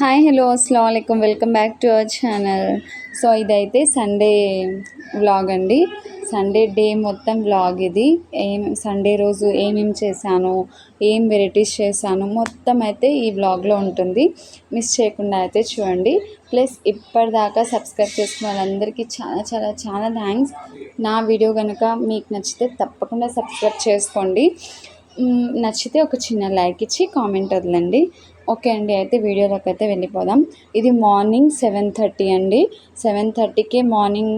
Hi hello అస్సలం అయికం welcome back to our channel. So ఇదైతే సండే వ్లాగ్ అండి. సండే డే మొత్తం వ్లాగ్ ఇది. ఏం సండే రోజు ఏమేం చేశాను ఏం వెరైటీస్ చేశాను మొత్తం అయితే ఈ వ్లాగ్లో ఉంటుంది. మిస్ చేయకుండా అయితే చూడండి. ప్లస్ ఇప్పటిదాకా సబ్స్క్రైబ్ చేసుకున్న వాళ్ళందరికీ చాలా చాలా చాలా థ్యాంక్స్. నా వీడియో కనుక మీకు నచ్చితే తప్పకుండా సబ్స్క్రైబ్ చేసుకోండి. నచ్చితే ఒక చిన్న లైక్ ఇచ్చి కామెంట్ వదలండి. ఓకే అండి అయితే వీడియోలోకి అయితే వెళ్ళిపోదాం. ఇది మార్నింగ్ సెవెన్ థర్టీ అండి. సెవెన్ థర్టీకే మార్నింగ్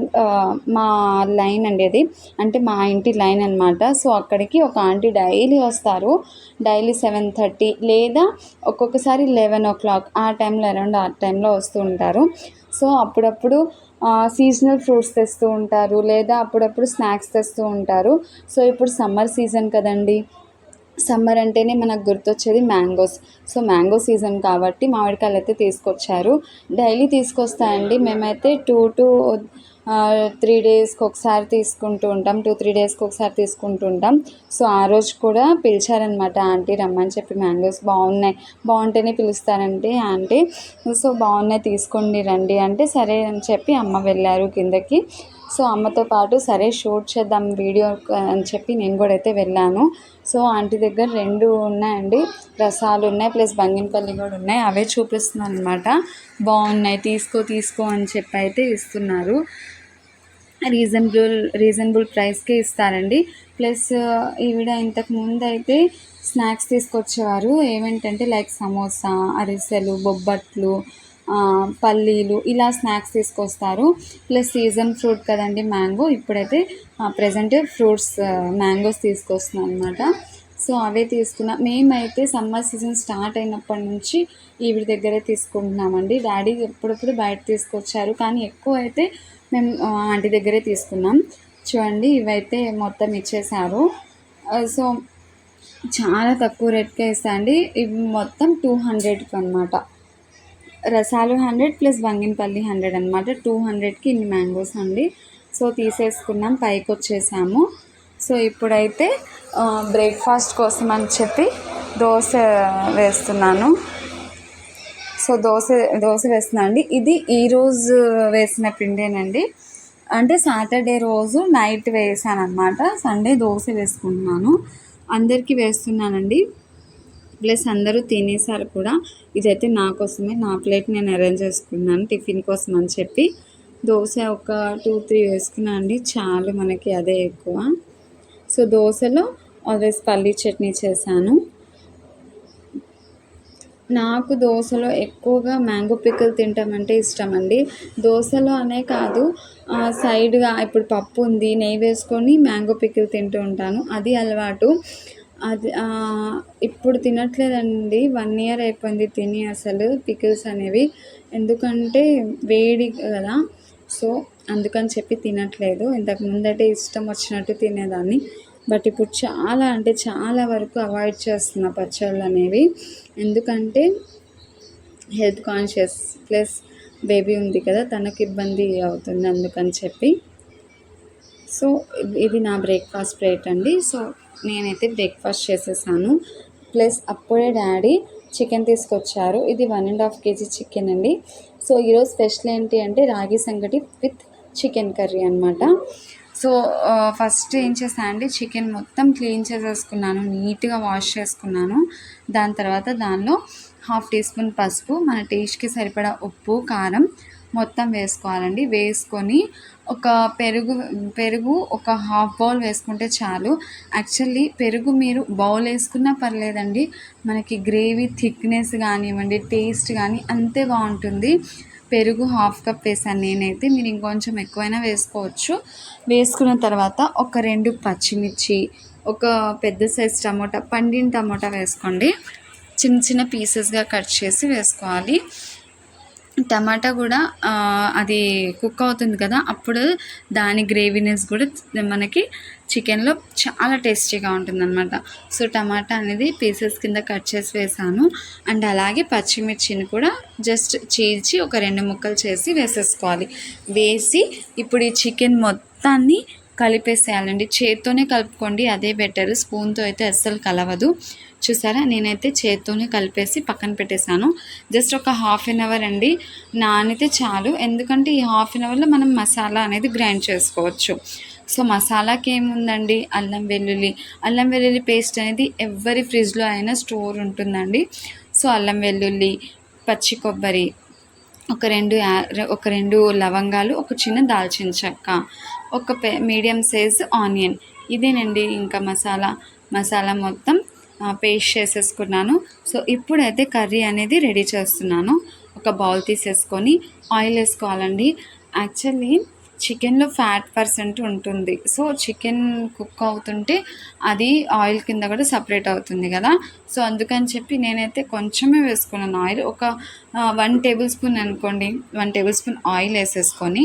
మా లైన్ అండి అది అంటే మా ఇంటి లైన్ అనమాట సో అక్కడికి ఒక ఆంటీ డైలీ వస్తారు. డైలీ సెవెన్ థర్టీ లేదా ఒక్కొక్కసారి లెవెన్ ఓ క్లాక్ ఆ టైంలో అరౌండ్ ఆ టైంలో వస్తూ ఉంటారు. సో అప్పుడప్పుడు సీజనల్ ఫ్రూట్స్ తెస్తూ ఉంటారు లేదా అప్పుడప్పుడు స్నాక్స్ తెస్తూ ఉంటారు. సో ఇప్పుడు సమ్మర్ సీజన్ కదండి. సమ్మర్ అంటేనే మనకు గుర్తొచ్చేది మ్యాంగోస్. సో మ్యాంగో సీజన్ కాబట్టి మామిడికాయలు అయితే తీసుకొచ్చారు. డైలీ తీసుకొస్తాయండి మేమైతే టూ టు త్రీ డేస్కి ఒకసారి తీసుకుంటూ ఉంటాం. టూ త్రీ డేస్కి ఒకసారి తీసుకుంటూ ఉంటాం. సో ఆ రోజు కూడా పిలిచారనమాట ఆంటీ రమ్మని చెప్పి మ్యాంగోస్ బాగున్నాయి. బాగుంటేనే పిలుస్తారంటే ఆంటీ. సో బాగున్నాయి తీసుకోండి రండి అంటే సరే అని చెప్పి అమ్మ వెళ్ళారు కిందకి. సో అమ్మతో పాటు సరే షూట్ చేద్దాం వీడియో అని చెప్పి నేను కూడా అయితే వెళ్ళాను. సో ఆంటీ దగ్గర రెండు ఉన్నాయండి. రసాలు ఉన్నాయి ప్లస్ బంగినపల్లి కూడా ఉన్నాయి. అవే చూపిస్తున్నాను అనమాట బాగున్నాయి తీసుకో తీసుకో అని చెప్పి అయితే ఇస్తున్నారు. రీజనబుల్ రీజనబుల్ ప్రైస్కే ఇస్తారండి. ప్లస్ ఈవిడ ఇంతకు ముందు అయితే స్నాక్స్ తీసుకొచ్చేవారు. ఏమేంటంటే లైక్ సమోసా అరిసెలు బొబ్బట్లు పల్లీలు ఇలా స్నాక్స్ తీసుకొస్తారు. ప్లస్ సీజన్ ఫ్రూట్ కదండి మ్యాంగో. ఇప్పుడైతే ప్రజెంట్ ఫ్రూట్స్ మ్యాంగోస్ తీసుకొస్తున్నాను అనమాట సో అవే తీసుకున్నా. మేమైతే సమ్మర్ సీజన్ స్టార్ట్ అయినప్పటి నుంచి ఈవిడ దగ్గరే తీసుకుంటున్నామండి. డాడీ ఎప్పుడప్పుడు బయట తీసుకొచ్చారు. కానీ ఎక్కువ అయితే మేము ఆంటీ దగ్గరే తీసుకున్నాం. చూడండి ఇవైతే మొత్తం ఇచ్చేసారు సో చాలా తక్కువ రేట్కే ఇస్తాయండి ఇవి మొత్తం టూ హండ్రెడ్కి అనమాట రసాలు హండ్రెడ్ ప్లస్ బంగినపల్లి హండ్రెడ్ అనమాట టూ హండ్రెడ్కి ఇన్ని మ్యాంగోస్ అండి. సో తీసేసుకున్నాం పైకి వచ్చేసాము. సో ఇప్పుడైతే బ్రేక్ఫాస్ట్ కోసం అని చెప్పి దోశ వేస్తున్నాను. సో దోశ దోశ వేస్తున్నాను అండి. ఇది ఈరోజు వేసిన పిండేనండి. అంటే సాటర్డే రోజు నైట్ వేసాను అనమాట సండే దోశ వేసుకుంటున్నాను. అందరికీ వేస్తున్నానండి. ప్లస్ అందరూ తినేసారు కూడా. ఇదైతే నా కోసమే నా ప్లేట్ నేను అరేంజ్ చేసుకున్నాను టిఫిన్ కోసం అని చెప్పి. దోశ ఒక టూ త్రీ వేసుకున్నాను అండి చాలు మనకి అదే ఎక్కువ. సో దోశలో ఆల్వేస్ పల్లీ చట్నీ చేశాను. నాకు దోశలో ఎక్కువగా మ్యాంగో పిక్కలు తింటామంటే ఇష్టం అండి దోశలో అనే కాదు సైడ్గా ఇప్పుడు పప్పు ఉంది నెయ్యి వేసుకొని మ్యాంగో పిక్కలు తింటూ ఉంటాను. అది అలవాటు. అది ఇప్పుడు తినట్లేదండి. వన్ ఇయర్ అయిపోయింది తిని అసలు పికిల్స్ అనేవి. ఎందుకంటే వేడి కదా. సో అందుకని చెప్పి తినట్లేదు. ఇంతకు ముందైతే ఇష్టం వచ్చినట్టు తినేదాన్ని. బట్ ఇప్పుడు చాలా అంటే చాలా వరకు అవాయిడ్ చేస్తున్నా పచ్చళ్ళు అనేవి. ఎందుకంటే హెల్త్ కాన్షియస్ ప్లస్ బేబీ ఉంది కదా తనకు ఇబ్బంది అవుతుంది అందుకని చెప్పి. సో ఇది నా బ్రేక్ఫాస్ట్ ప్లేట్ అండి. సో నేనైతే బ్రేక్ఫాస్ట్ చేసేసాను. ప్లస్ అప్పుడే డాడీ చికెన్ తీసుకొచ్చారు. ఇది one and half KG chicken అండి. సో ఈరోజు స్పెషల్ ఏంటి అంటే ragi sangati with chicken curry అనమాట సో ఫస్ట్ ఏం చేశాను అండి చికెన్ మొత్తం క్లీన్ చేసేసుకున్నాను. నీట్గా వాష్ చేసుకున్నాను. దాని తర్వాత దానిలో హాఫ్ టీ స్పూన్ పసుపు. మన టేస్ట్కి సరిపడా ఉప్పు కారం మొత్తం వేసుకోవాలండి. వేసుకొని ఒక పెరుగు పెరుగు ఒక హాఫ్ బౌల్ వేసుకుంటే చాలు. యాక్చువల్లీ పెరుగు మీరు బౌల్ వేసుకున్నా పర్లేదండి. మనకి గ్రేవీ థిక్నెస్ కానివ్వండి టేస్ట్ కానీ అంతే బాగుంటుంది. పెరుగు హాఫ్ కప్ వేసాను నేనైతే. మీరు ఇంకొంచెం ఎక్కువైనా వేసుకోవచ్చు. వేసుకున్న తర్వాత ఒక రెండు పచ్చిమిర్చి ఒక పెద్ద సైజ్ టమోటా పండిన టమోటా వేసుకోండి. చిన్న చిన్న పీసెస్గా కట్ చేసి వేసుకోవాలి. టమాటా కూడా అది కుక్ అవుతుంది కదా అప్పుడు దాని గ్రేవీనెస్ కూడా మనకి చికెన్లో చాలా టేస్టీగా ఉంటుందన్నమాట. సో టమాటా అనేది పీసెస్ కింద కట్ చేసి వేసాను. అండ్ అలాగే పచ్చిమిర్చిని కూడా జస్ట్ చీల్చి ఒక రెండు ముక్కలు చేసి వేసేసుకోవాలి. వేసి ఇప్పుడు ఈ చికెన్ మొత్తాన్ని కలిపేసేయాలండి. చేత్తోనే కలుపుకోండి అదే బెటర్. స్పూన్తో అయితే అస్సలు కలవదు. చూసారా? నేనైతే చేత్తోనే కలిపేసి పక్కన పెట్టేశాను. జస్ట్ ఒక హాఫ్ అన్ అవర్ అండి. నానితే చాలు. ఎందుకంటే ఈ హాఫ్ అన్ అవర్లో మనం మసాలా అనేది గ్రైండ్ చేసుకోవచ్చు. సో మసాలాకి ఏముందండి? అల్లం వెల్లుల్లి. అల్లం వెల్లుల్లి పేస్ట్ అనేది ఎవరి ఫ్రిడ్జ్లో అయినా స్టోర్ ఉంటుందండి. సో అల్లం వెల్లుల్లి పచ్చి కొబ్బరి ఒక రెండు యా- ఒక రెండు లవంగాలు ఒక చిన్న దాల్చిన చెక్క ఒక పె మీడియం సైజ్ ఆనియన్. ఇదేనండి ఇంకా మసాలా. మసాలా మొత్తం పేస్ట్ చేసేసుకున్నాను. సో ఇప్పుడైతే కర్రీ అనేది రెడీ చేస్తున్నాను. ఒక బౌల్ తీసేసుకొని ఆయిల్ వేసుకోవాలండి. యాక్చువల్లీ చికెన్లో ఫ్యాట్ పర్సెంట్ ఉంటుంది. సో చికెన్ కుక్ అవుతుంటే అది ఆయిల్ కింద కూడా సపరేట్ అవుతుంది కదా. సో అందుకని చెప్పి నేనైతే కొంచెమే వేసుకున్నాను ఆయిల్. ఒక వన్ టేబుల్ స్పూన్ అనుకోండి. వన్ టేబుల్ స్పూన్ ఆయిల్ వేసేసుకొని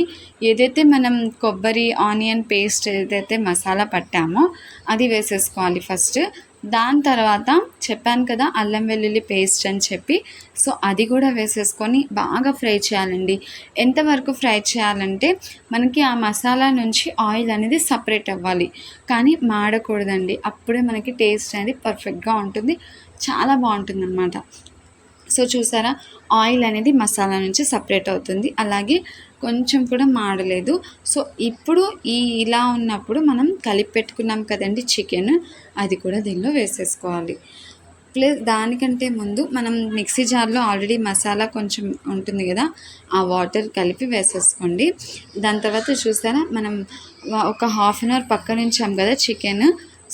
ఏదైతే మనం కొబ్బరి ఆనియన్ పేస్ట్ ఏదైతే మసాలా పట్టామో అది వేసేసుకోవాలి ఫస్ట్. దాని తర్వాత చెప్పాను కదా అల్లం వెల్లుల్లి పేస్ట్ అని చెప్పి. సో అది కూడా వేసేసుకొని బాగా ఫ్రై చేయాలండి. ఎంతవరకు ఫ్రై చేయాలంటే మనకి ఆ మసాలా నుంచి ఆయిల్ అనేది సపరేట్ అవ్వాలి. కానీ మాడకూడదండి. అప్పుడే మనకి టేస్ట్ అనేది పర్ఫెక్ట్గా ఉంటుంది. చాలా బాగుంటుంది అనమాట సో చూసారా? ఆయిల్ అనేది మసాలా నుంచి సపరేట్ అవుతుంది. అలాగే కొంచెం కూడా మాడలేదు. సో ఇప్పుడు ఈ ఇలా ఉన్నప్పుడు మనం కలిపి పెట్టుకున్నాం కదండి చికెన్ అది కూడా దీనిలో వేసేసుకోవాలి. ప్లస్ దానికంటే ముందు మనం మిక్సీ జార్లో ఆల్రెడీ మసాలా కొంచెం ఉంటుంది కదా ఆ వాటర్ కలిపి వేసేసుకోండి. దాని తర్వాత చూసారా మనం ఒక హాఫ్ అన్ అవర్ పక్కనుంచాం కదా చికెన్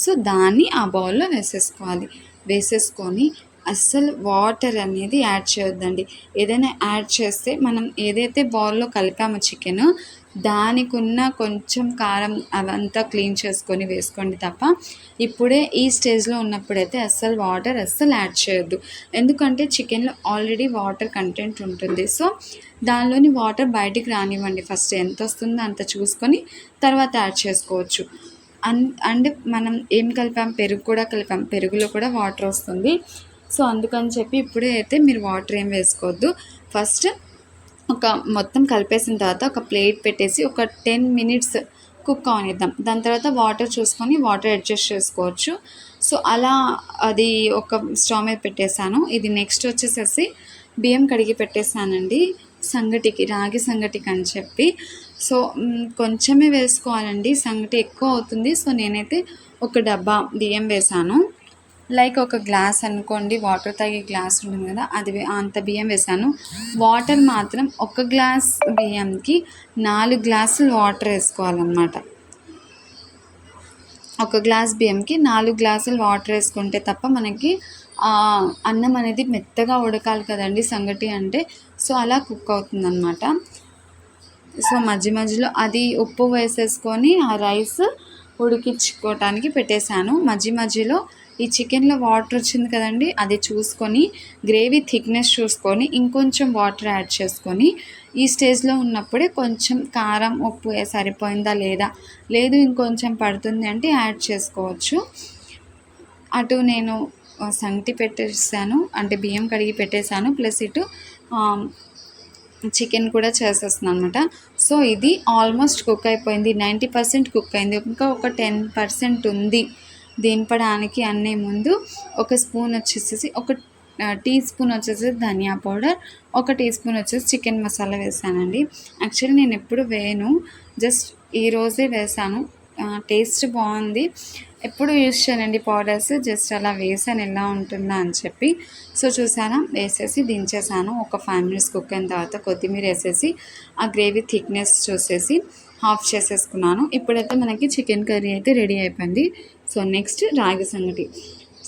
సో దాన్ని ఆ బౌల్లో వేసేసుకోవాలి. వేసేసుకొని అస్సలు వాటర్ అనేది యాడ్ చేయొద్దండి. ఏదైనా యాడ్ చేస్తే మనం ఏదైతే బౌల్లో కలిపామో చికెన్ దానికి ఉన్న కొంచెం కారం అవంతా క్లీన్ చేసుకొని వేసుకోండి తప్ప. ఇప్పుడే ఈ స్టేజ్లో ఉన్నప్పుడైతే అస్సలు వాటర్ అస్సలు యాడ్ చేయొద్దు. ఎందుకంటే చికెన్లో ఆల్రెడీ వాటర్ కంటెంట్ ఉంటుంది. సో దానిలోని వాటర్ బయటికి రానివ్వండి. ఫస్ట్ ఎంత వస్తుందో అంత చూసుకొని తర్వాత యాడ్ చేసుకోవచ్చు. అన్ అండ్ మనం ఏం కలిపాం? పెరుగు కూడా కలిపాం. పెరుగులో కూడా వాటర్ వస్తుంది. సో అందుకని చెప్పి ఇప్పుడే అయితే మీరు వాటర్ ఏం వేసుకోవద్దు. ఫస్ట్ ఒక మొత్తం కలిపేసిన తర్వాత ఒక ప్లేట్ పెట్టేసి ఒక టెన్ మినిట్స్ కుక్ అవనిద్దాం. దాని తర్వాత వాటర్ చూసుకొని వాటర్ అడ్జస్ట్ చేసుకోవచ్చు. సో అలా అది ఒక స్టవ్ మీద పెట్టేశాను. ఇది నెక్స్ట్ వచ్చేసేసి బియ్యం కడిగి పెట్టేశానండి. సంగటికి రాగి సంగటికి అని చెప్పి. సో కొంచెమే వేసుకోవాలండి. సంగటి ఎక్కువ అవుతుంది. సో నేనైతే ఒక డబ్బా బియ్యం వేశాను. లైక్ ఒక గ్లాస్ అనుకోండి వాటర్ తాగే గ్లాస్ ఉంటుంది కదా అది అంత బియ్యం వేసాను వాటర్ మాత్రం ఒక గ్లాస్ బియ్యంకి నాలుగు గ్లాసులు వాటర్ వేసుకోవాలన్నమాట. ఒక గ్లాస్ బియ్యంకి నాలుగు గ్లాసులు వాటర్ వేసుకుంటే తప్ప మనకి అన్నం అనేది మెత్తగా ఉడకాలి కదండి సంగటి అంటే. సో అలా కుక్ అవుతుందన్నమాట. సో మధ్య మధ్యలో అది ఉప్పు వేసేసుకొని ఆ రైస్ ఉడికించుకోవటానికి పెట్టేశాను. మధ్య మధ్యలో ఈ చికెన్లో వాటర్ వచ్చింది కదండి అది చూసుకొని గ్రేవీ థిక్నెస్ చూసుకొని ఇంకొంచెం వాటర్ యాడ్ చేసుకొని ఈ స్టేజ్లో ఉన్నప్పుడే కొంచెం కారం ఉప్పు సరిపోయిందా లేదా లేదు ఇంకొంచెం పడుతుంది అంటే యాడ్ చేసుకోవచ్చు. అటు నేను సంగటి పెట్టేసాను అంటే బియ్యం కడిగి పెట్టేశాను ప్లస్ ఇటు చికెన్ కూడా చేసేస్తున్నాను అనమాట సో ఇది ఆల్మోస్ట్ కుక్ అయిపోయింది నైంటీ పర్సెంట్ కుక్ అయింది ఇంకా ఒక టెన్ పర్సెంట్ ఉంది. దింపడానికి అన్నే ముందు ఒక స్పూన్ వచ్చేసేసి ఒక టీ స్పూన్ వచ్చేసి ధనియా పౌడర్ ఒక టీ స్పూన్ వచ్చేసి చికెన్ మసాలా వేసానండి. యాక్చువల్లీ నేను ఎప్పుడు వేయను జస్ట్ ఈరోజే వేసాను. టేస్ట్ బాగుంది. ఎప్పుడు యూజ్ చేయనండి పౌడర్స్ జస్ట్ అలా వేసాను ఎలా ఉంటుందా అని చెప్పి. సో చూసారా వేసేసి దించేసాను. ఒక ఫైవ్ మినిట్స్ కుక్ అయిన తర్వాత కొత్తిమీర వేసేసి ఆ గ్రేవీ థిక్నెస్ చూసేసి హాఫ్ చేసేసుకున్నాను. ఇప్పుడైతే మనకి చికెన్ కర్రీ అయితే రెడీ అయిపోయింది. So next ragi sangati.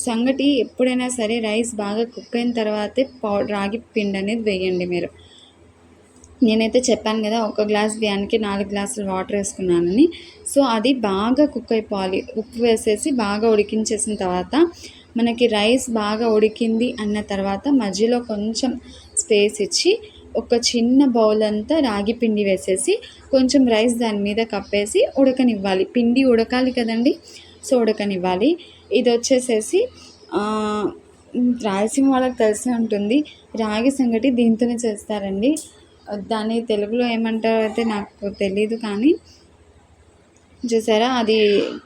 సంగటి ఎప్పుడైనా సరే రైస్ బాగా కుక్ అయిన తర్వాతే పౌ రాగి పిండి అనేది వేయండి మీరు. నేనైతే చెప్పాను కదా ఒక గ్లాస్ బియ్యానికి నాలుగు గ్లాసులు వాటర్ వేసుకున్నానని. సో అది బాగా కుక్ అయిపోవాలి. ఉప్పు వేసేసి బాగా ఉడికించేసిన తర్వాత మనకి రైస్ బాగా ఉడికింది అన్న తర్వాత మధ్యలో కొంచెం స్పేస్ ఇచ్చి ఒక చిన్న బౌల్ అంతా రాగి పిండి వేసేసి కొంచెం రైస్ దాని మీద కప్పేసి ఉడకనివ్వాలి. పిండి ఉడకాలి కదండి? సో ఉడకనివ్వాలి. ఇది వచ్చేసేసి రాయలసీమ వాళ్ళకి తెలిసే ఉంటుంది. రాగి సంగటి దీంతోనే చేస్తారండి. దాన్ని తెలుగులో ఏమంటారో అయితే నాకు తెలీదు కానీ చూసారా? అది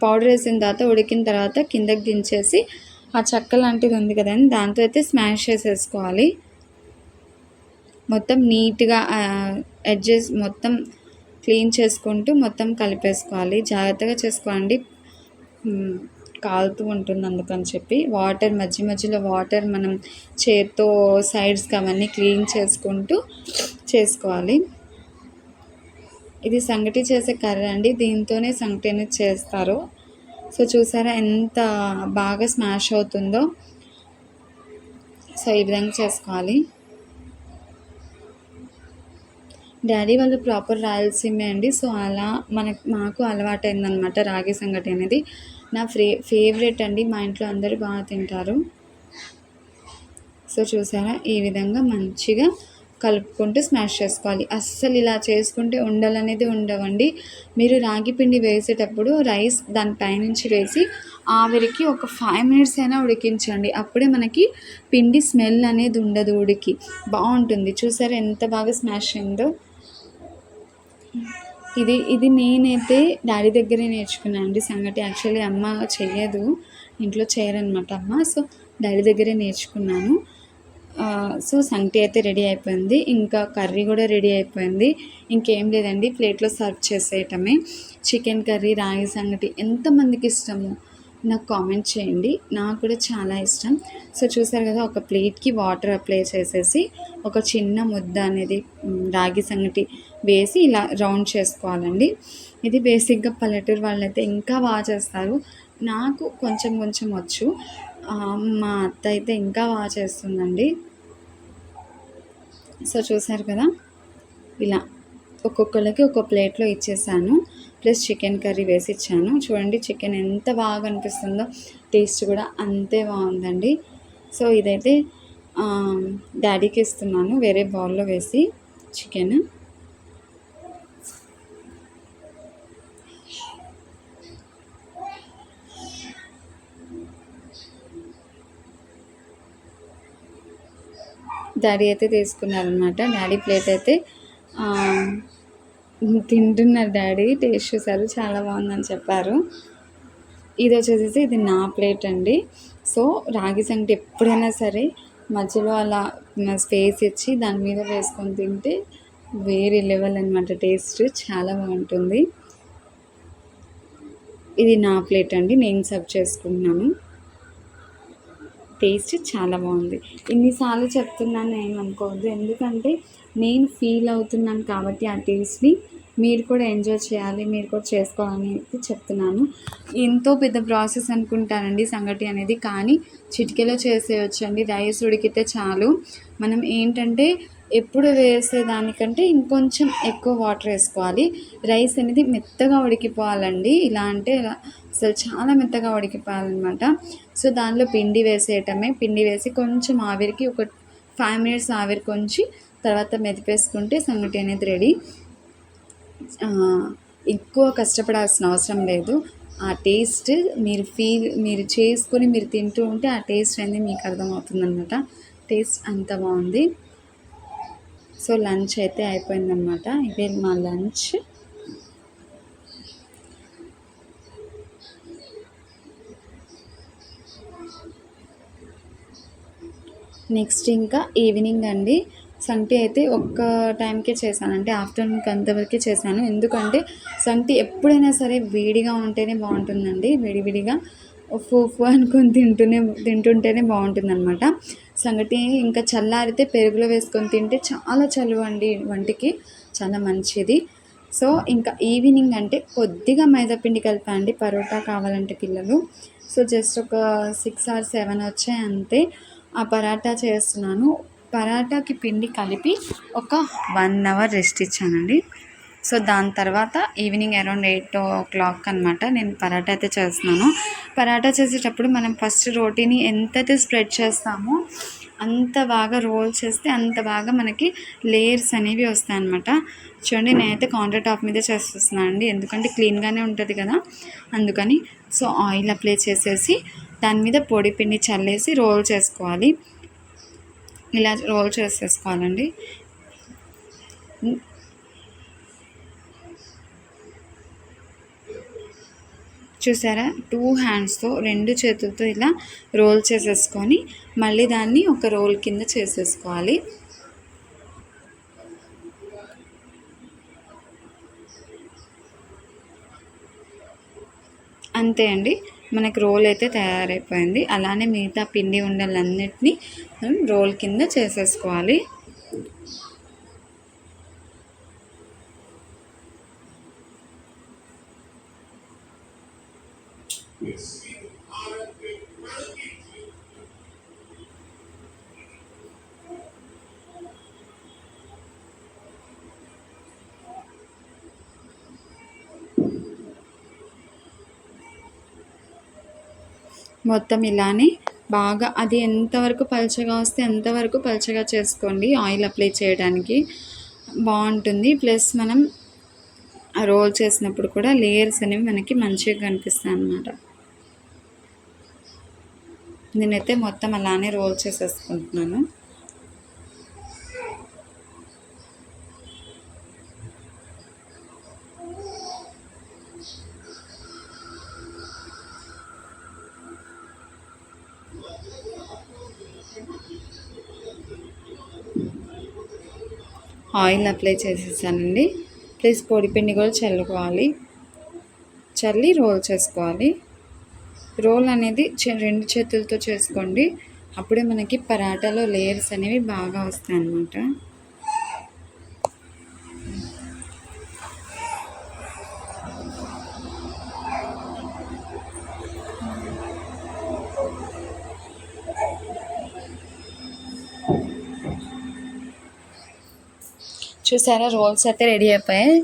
పౌడర్ వేసిన తర్వాత ఉడికిన తర్వాత కిందకి దించేసి ఆ చెక్క లాంటిది ఉంది కదండి? దాంతో అయితే స్మాష్ చేసేసుకోవాలి. మొత్తం నీట్గా ఎడ్జెస్ మొత్తం క్లీన్ చేసుకుంటూ మొత్తం కలిపేసుకోవాలి. జాగ్రత్తగా చేసుకోండి. కాలుతూ ఉంటుంది అందుకని చెప్పి. వాటర్ మధ్య మధ్యలో వాటర్ మనం చేత్తో సైడ్స్కి అవన్నీ క్లీన్ చేసుకుంటూ చేసుకోవాలి. ఇది సంగటి చేసే కర్ర అండి. దీంతోనే సంగటి అనేది చేస్తారు. సో చూసారా ఎంత బాగా స్మాష్ అవుతుందో. సో ఈ విధంగా చేసుకోవాలి. డాడీ వాళ్ళు ప్రాపర్ రాయలసీమే అండి. సో అలా మనకు మాకు అలవాటు రాగి సంగటి అనేది. నా ఫే ఫేవరెట్ అండి. మా ఇంట్లో అందరూ బాగా తింటారు. సో చూసారా? ఈ విధంగా మంచిగా కలుపుకుంటూ స్మాష్ చేసుకోవాలి. అస్సలు ఇలా చేసుకుంటే ఉండలు అనేది ఉండవండి. మీరు రాగి పిండి వేసేటప్పుడు రైస్ దాని పైనుంచి వేసి ఆవిరికి ఒక ఫైవ్ మినిట్స్ అయినా ఉడికించండి. అప్పుడే మనకి పిండి స్మెల్ అనేది ఉండదు ఉడికి. బాగుంటుంది. చూసారా ఎంత బాగా స్మాష్ అయిందో? ఇది ఇది నేనైతే డాడీ దగ్గరే నేర్చుకున్నాను అండి. సంగటి యాక్చువల్లీ అమ్మ చేయదు ఇంట్లో చేయరనమాట అమ్మ. సో డాడీ దగ్గరే నేర్చుకున్నాను. సో సంగటి అయితే రెడీ అయిపోయింది. ఇంకా కర్రీ కూడా రెడీ అయిపోయింది. ఇంకేం లేదండి ప్లేట్లో సర్వ్ చేసేయటమే. చికెన్ కర్రీ రాగి సంగటి ఎంతమందికి ఇష్టము? నాకు కామెంట్ చేయండి. నాకు కూడా చాలా ఇష్టం. సో చూసారు కదా ఒక ప్లేట్కి వాటర్ అప్లై చేసేసి ఒక చిన్న ముద్ద అనేది రాగి సంగటి వేసి ఇలా రౌండ్ చేసుకోవాలండి. ఇది బేసిక్గా పల్లెటూరు వాళ్ళైతే ఇంకా బాగా చేస్తారు. నాకు కొంచెం కొంచెం వచ్చు. మా అత్త అయితే ఇంకా బాగా చేస్తుందండి. సో చూసారు కదా ఇలా ఒక్కొక్కరికి ఒక్కొక్క ప్లేట్లో ఇచ్చేసాను. ప్లస్ చికెన్ కర్రీ వేసి ఇచ్చాను చూడండి చికెన్ ఎంత బాగా అనిపిస్తుందో. టేస్ట్ కూడా అంతే బాగుందండి. సో ఇదైతే డాడీకి ఇస్తున్నాను. వేరే బౌల్లో వేసి చికెన్. డాడీ అయితే తీసుకున్నారనమాట. డాడీ ప్లేట్ అయితే తింటున్నారు డాడీ టేస్ట్ చూసారు చాలా బాగుందని చెప్పారు. ఇది వచ్చేసేసి ఇది నా ప్లేట్ అండి. సో రాగి సంగటి ఎప్పుడైనా సరే మధ్యలో అలా స్పేస్ ఇచ్చి దాని మీద వేసుకొని తింటే వేరే లెవెల్ అనమాట టేస్ట్ చాలా బాగుంటుంది. ఇది నా ప్లేట్ అండి నేను సర్వ్ చేసుకుంటున్నాను. టేస్ట్ చాలా బాగుంది. ఇన్నిసార్లు చెప్తున్నాను ఏమనుకోవద్దు. ఎందుకంటే నేను ఫీల్ అవుతున్నాను కాబట్టి ఆ టేస్ట్ని. మీరు కూడా ఎంజాయ్ చేయాలి మీరు కూడా చేసుకోవాలని చెప్తున్నాను. ఎంతో పెద్ద ప్రాసెస్ అనుకుంటానండి సంగటి అనేది కానీ చిటికెలో చేసేయచ్చండి. రైస్ ఉడికితే చాలు. మనం ఏంటంటే ఎప్పుడు వేసేదానికంటే ఇంకొంచెం ఎక్కువ వాటర్ వేసుకోవాలి. రైస్ అనేది మెత్తగా ఉడికిపోవాలండి. ఇలా అంటే అసలు చాలా మెత్తగా ఉడికిపోవాలన్నమాట. సో దానిలో పిండి వేసేయటమే. పిండి వేసి కొంచెం ఆవిరికి ఒక ఫైవ్ మినిట్స్ ఆవిరికి ఉంచి తర్వాత మెదిపేసుకుంటే సంగటి అనేది రెడీ ఎక్కువ కష్టపడాల్సిన అవసరం లేదు. ఆ టేస్ట్ మీరు ఫీల్ మీరు చేసుకొని మీరు తింటూ ఉంటే ఆ టేస్ట్ అనేది మీకు అర్థమవుతుంది అనమాట టేస్ట్ అంత బాగుంది. సో లంచ్ అయితే అయిపోయిందనమాట ఇదే మా లంచ్. నెక్స్ట్ ఇంకా ఈవినింగ్ అండి. సంటి అయితే ఒక్క టైంకే చేశాను. అంటే ఆఫ్టర్నూన్కి అంతవరకే చేశాను. ఎందుకంటే సంటి ఎప్పుడైనా సరే వేడిగా ఉంటేనే బాగుంటుందండి. వేడివిడిగా ఉప్పు అనుకొని తింటూనే తింటుంటేనే బాగుంటుంది అనమాట సంగటి ఇంకా చల్లారితే పెరుగులో వేసుకొని తింటే చాలా చలువ అండి వంటికి. చాలా మంచిది. సో ఇంకా ఈవినింగ్ అంటే కొద్దిగా మైదాపిండి కలిపండి పరోటా కావాలంటే పిల్లలు. సో జస్ట్ ఒక సిక్స్ ఆర్ సెవెన్ వచ్చాయి అంతే. ఆ పరాటా చేస్తున్నాను. పరాటాకి పిండి కలిపి ఒక వన్ అవర్ రెస్ట్ ఇచ్చానండి. సో దాని తర్వాత evening around eight o'clock అనమాట నేను పరాటా అయితే చేస్తున్నాను. పరాటా చేసేటప్పుడు మనం ఫస్ట్ రోటీని ఎంతైతే స్ప్రెడ్ చేస్తామో అంత బాగా రోల్ చేస్తే అంత బాగా మనకి లేయర్స్ అనేవి వస్తాయి అనమాట చూడండి నేనైతే కౌంటర్ టాప్ మీద చేస్తున్నాను అండి. ఎందుకంటే క్లీన్గానే ఉంటుంది కదా. అందుకని సో ఆయిల్ అప్లై చేసేసి దాని మీద పొడి పిండి చల్లేసి రోల్ చేసుకోవాలి. ఇలా రోల్ చేసేసుకోవాలండి. చూసారా? టూ హ్యాండ్స్తో రెండు చేతులతో ఇలా రోల్ చేసేసుకొని మళ్ళీ దాన్ని ఒక రోల్ కింద చేసేసుకోవాలి. అంతే అండి. మనకి రోల్ అయితే తయారైపోయింది. అలానే మిగతా పిండి ఉండలన్నిటినీ మనం రోల్ కింద చేసేసుకోవాలి. మొత్తం ఇలానే బాగా అది ఎంతవరకు పలుచగా వస్తే ఎంతవరకు పలుచగా చేసుకోండి. ఆయిల్ అప్లై చేయడానికి బాగుంటుంది. ప్లస్ మనం రోల్ చేసినప్పుడు కూడా లేయర్స్ అనేవి మనకి మంచిగా కనిపిస్తాయి అన్నమాట. నేనైతే మొత్తం అలానే రోల్ చేసేసుకుంటున్నాను. ఆయిల్ అప్లై చేసేసానండి. ప్లస్ పొడిపిండి కూడా చల్లుకోవాలి. చల్లి రోల్ చేసుకోవాలి. రోల్ అనేది రెండు చేతులతో చేసుకోండి. అప్పుడే మనకి పరాటాలో లేయర్స్ అనేవి బాగా వస్తాయి అన్నమాట చూసారా? రోల్స్ అయితే రెడీ అయిపోయాయి.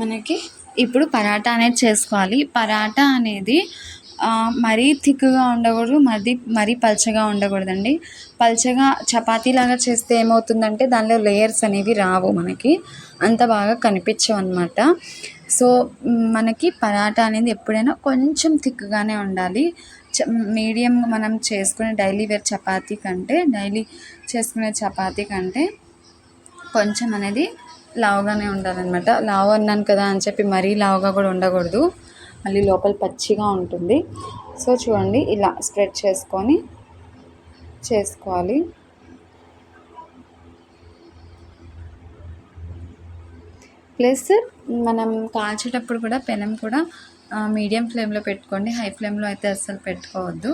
మనకి ఇప్పుడు పరాటా అనేది చేసుకోవాలి. పరాటా అనేది మరీ థిక్గా ఉండకూడదు మరీ మరీ పల్చగా ఉండకూడదండి. పల్చగా చపాతీలాగా చేస్తే ఏమవుతుందంటే దానిలో లేయర్స్ అనేవి రావు మనకి. అంత బాగా కనిపించవు అనమాట సో మనకి పరాటా అనేది ఎప్పుడైనా కొంచెం థిక్గానే ఉండాలి. మీడియం మనం చేసుకునే డైలీ వేర్ చపాతీ కంటే డైలీ చేసుకునే చపాతీ కంటే కొంచెం అనేది లావుగానే ఉండాలన్నమాట. లావు అన్నాను కదా అని చెప్పి మరీ లావుగా కూడా ఉండకూడదు. మళ్ళీ లోపల పచ్చిగా ఉంటుంది. సో చూడండి ఇలా స్ప్రెడ్ చేసుకొని చేసుకోవాలి. ప్లస్ మనం కాల్చేటప్పుడు కూడా పెనం కూడా మీడియం ఫ్లేమ్లో పెట్టుకోండి. హై ఫ్లేమ్లో అయితే అస్సలు పెట్టుకోవద్దు.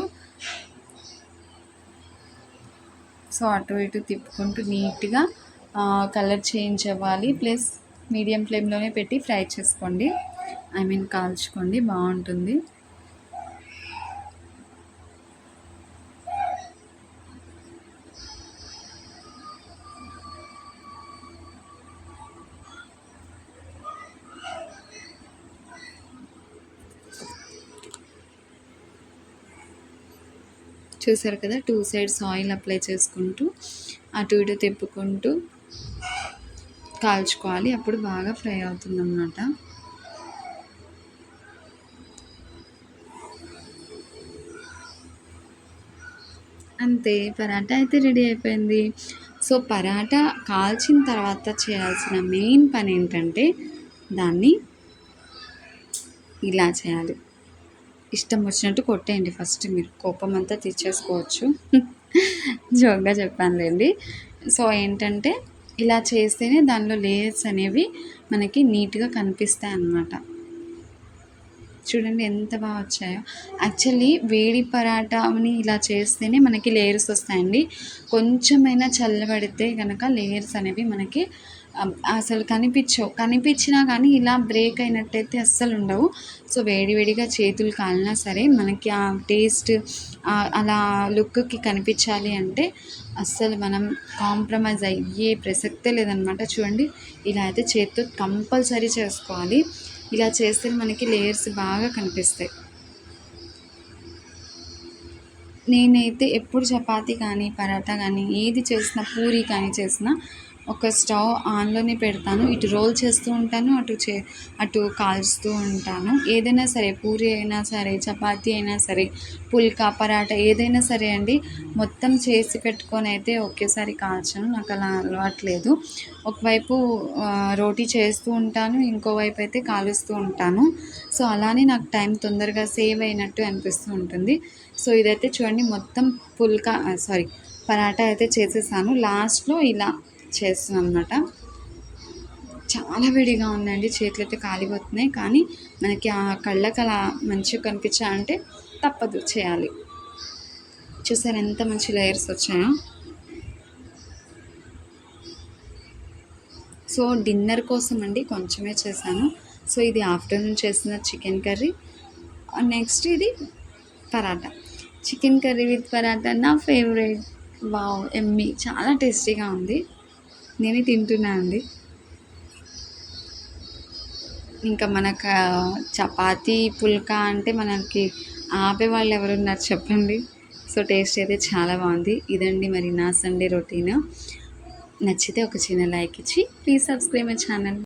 సో అటు ఇటు తిప్పుకుంటూ నీట్గా కలర్ చేంజ్ అవ్వాలి. ప్లస్ మీడియం ఫ్లేమ్లోనే పెట్టి ఫ్రై చేసుకోండి. ఐ మీన్ కాల్చుకోండి. బాగుంటుంది. చూసారు కదా? టూ సైడ్స్ ఆయిల్ అప్లై చేసుకుంటూ అటు ఇటు తిప్పుకుంటూ కాల్చుకోవాలి. అప్పుడు బాగా ఫ్రై అవుతుంది అన్నమాట అంతే పరాటా అయితే రెడీ అయిపోయింది. సో పరాటా కాల్చిన తర్వాత చేయాల్సిన మెయిన్ పని ఏంటంటే దాన్ని ఇలా చేయాలి. ఇష్టం వచ్చినట్టు కొట్టేయండి ఫస్ట్. మీరు కోపం అంతా తెచ్చేసుకోవచ్చు జోక్గా చెప్పానులేండి. సో ఏంటంటే ఇలా చేస్తేనే దానిలో లేయర్స్ అనేవి మనకి నీట్గా కనిపిస్తాయి అన్నమాట. చూడండి ఎంత బాగా వచ్చాయో. యాక్చువల్లీ వేడి పరాటాని ఇలా చేస్తేనే మనకి లేయర్స్ వస్తాయండి. కొంచెమైనా చల్లబడితే కనుక లేయర్స్ అనేవి మనకి అసలు కనిపించవు. కనిపించినా కానీ ఇలా బ్రేక్ అయినట్టయితే అస్సలు ఉండవు. సో వేడివేడిగా చేతులు కాలినా సరే మనకి ఆ టేస్ట్ అలా లుక్కి కనిపించాలి అంటే అస్సలు మనం కాంప్రమైజ్ అయ్యే ప్రసక్తే లేదనమాట. చూడండి ఇలా అయితే చేతితో కంపల్సరీ చేసుకోవాలి. ఇలా చేస్తే మనకి లేయర్స్ బాగా కనిపిస్తాయి. నేనైతే ఎప్పుడు చపాతీ కానీ పరాటా కానీ ఏది చేసినా పూరి కానీ చేసినా ఒక స్టవ్ ఆన్లోనే పెడతాను. ఇటు రోల్ చేస్తూ ఉంటాను అటు చే అటు కాల్చుతూ ఉంటాను. ఏదైనా సరే పూరి అయినా సరే చపాతి అయినా సరే పుల్కా పరాటా ఏదైనా సరే అండి మొత్తం చేసి పెట్టుకొని అయితే ఒకేసారి కాల్చను. నాకు అలా అలవాట్లేదు. ఒకవైపు రోటీ చేస్తూ ఉంటాను ఇంకోవైపు అయితే కాలుస్తూ ఉంటాను. సో అలానే నాకు టైం తొందరగా సేవ్ అయినట్టు అనిపిస్తూ ఉంటుంది. సో ఇదైతే చూడండి మొత్తం పుల్కా సారీ పరాటా అయితే చేసేసాను. లాస్ట్లో ఇలా చేస్తున్నాను అనమాట చాలా వేడిగా ఉందండి. చేతులు అయితే కాలిపోతున్నాయి. కానీ మనకి ఆ కళ్ళకు అలా మంచిగా కనిపించాలంటే తప్పదు చేయాలి. చూసారు ఎంత మంచి లేయర్స్ వచ్చాయో. సో డిన్నర్ కోసం అండి కొంచెమే చేశాను. సో ఇది ఆఫ్టర్నూన్ చేసిన చికెన్ కర్రీ. నెక్స్ట్ ఇది paratha. Chicken curry with paratha నా ఫేవరెట్. వావ్ ఎమ్మి. చాలా టేస్టీగా ఉంది. నేనే తింటున్నాను అండి. ఇంకా మనకు చపాతీ పుల్కా అంటే మనకి ఆపే వాళ్ళు ఎవరున్నారు చెప్పండి. సో టేస్ట్ అయితే చాలా బాగుంది. ఇదండి మరి నా సండే రొటీన్. నచ్చితే ఒక చిన్న లైక్ ఇచ్చి ప్లీజ్ సబ్స్క్రైబ్ మై ఛానల్.